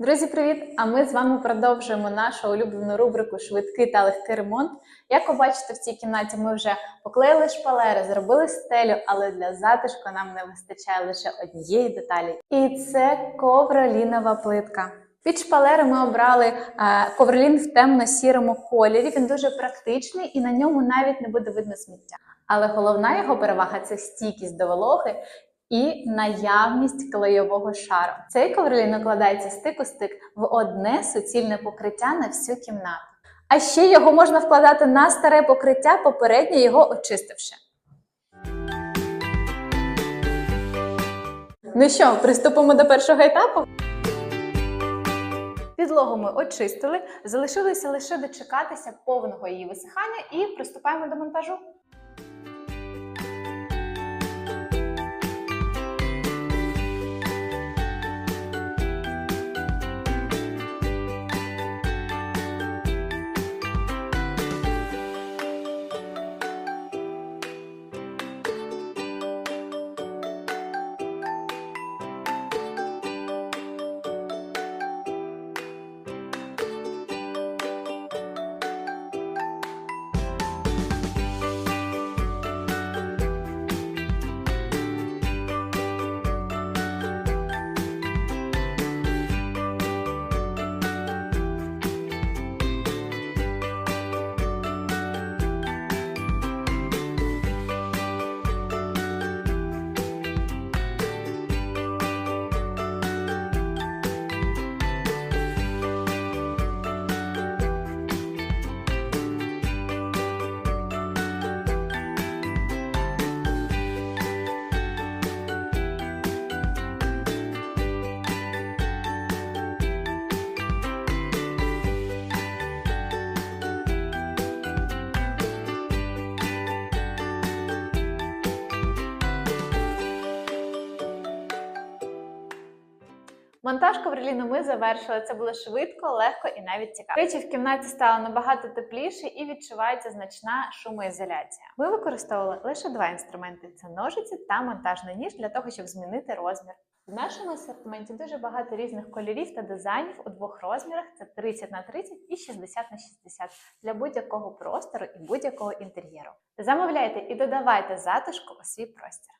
Друзі, привіт! А ми з вами продовжуємо нашу улюблену рубрику Швидкий та легкий ремонт. Як ви бачите, в цій кімнаті ми вже поклеїли шпалери, зробили стелю, але для затишку нам не вистачає лише однієї деталі. І це ковролінова плитка. Під шпалери ми обрали е, ковролін в темно-сірому кольорі. Він дуже практичний і на ньому навіть не буде видно сміття. Але головна його перевага це стійкість до вологи і наявність клейового шару. Цей ковролін накладається стик у стик в одне суцільне покриття на всю кімнату. А ще його можна вкладати на старе покриття, попередньо його очистивши. Ну що, приступимо до першого етапу? Підлогу ми очистили, залишилося лише дочекатися повного її висихання і приступаємо до монтажу. Монтаж ковроліну ми завершили. Це було швидко, легко і навіть цікаво. Речі в кімнаті стало набагато тепліше і відчувається значна шумоізоляція. Ми використовували лише два інструменти: це ножиці та монтажний ніж для того, щоб змінити розмір. В нашому асортименті дуже багато різних кольорів та дизайнів у двох розмірах: це 30 на 30 і 60 на 60 для будь-якого простору і будь-якого інтер'єру. Замовляйте і додавайте затишку у свій простір.